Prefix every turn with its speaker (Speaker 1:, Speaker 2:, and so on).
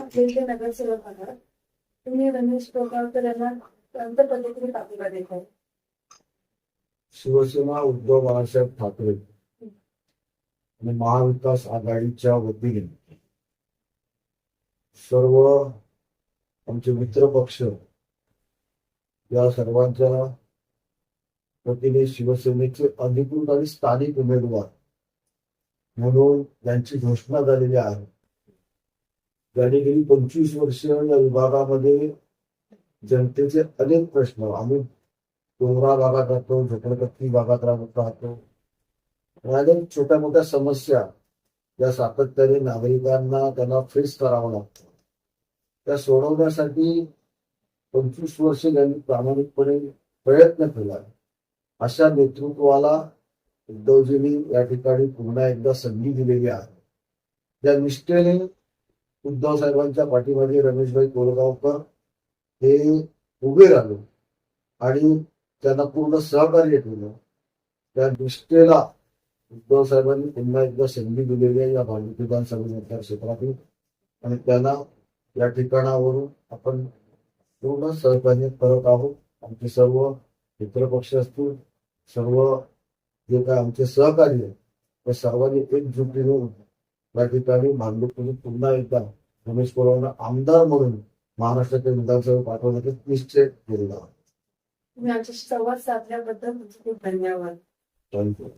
Speaker 1: आपले जे नगरसेवक आहात तुम्ही रमेश टोकाळकर यांना कोणत्या पद्धतीने पाठिंबा देत आहे.
Speaker 2: शिवसेना उद्धव बाळासाहेब ठाकरे आणि महाविकास आघाडीच्या वतीने सर्व आमचे मित्र पक्ष या सर्वांच्या वतीने शिवसेनेचे अधिकृत आणि स्थानिक उमेदवार म्हणून त्यांची घोषणा झालेली आहे. ज्यांनी गेली पंचवीस वर्ष या विभागामध्ये जनतेचे अनेक प्रश्न आम्ही डोंगरा भागात राहतो झोपडपट्टी भागात राहत राहतो. आणि अनेक छोट्या मोठ्या समस्या या सातत्याने नागरिकांना त्यांना फेस करावं लागतं. त्या सोडवण्यासाठी पंचवीस वर्ष त्यांनी प्रामाणिकपणे प्रयत्न केला अशा नेतृत्वाला उद्धवजींनी या ठिकाणी पुन्हा एकदा संधी दिलेली आहे. त्या निष्ठेने उद्धव साहेबांच्या पाठीमागे रमेशभाई कोलगावकर हे उभे राहिले आणि त्यांना पूर्ण सहकार्य केलं. त्या निष्ठेला उद्धव साहेबांनी पुन्हा एकदा संधी दिलेली आहे या भाजप विधानसभा मतदारक्षेत्रातून आणि त्यांना या ठिकाणावरून आपण पूर्ण सहकार्य करत आहोत. आमचे सर्व मित्रपक्ष असतील सर्व जे काय आमचे सहकार्य आहे त्या सर्वांनी एकजुटीने या ठिकाणी भांडुपणे पुन्हा एकदा रमेश कोरांना आमदार म्हणून महाराष्ट्राच्या विधानसभेत पाठवण्याचा निश्चय केलेला आहे.
Speaker 1: तुम्ही आमच्याशी संवाद साधल्याबद्दल खूप धन्यवाद.
Speaker 2: थँक्यू.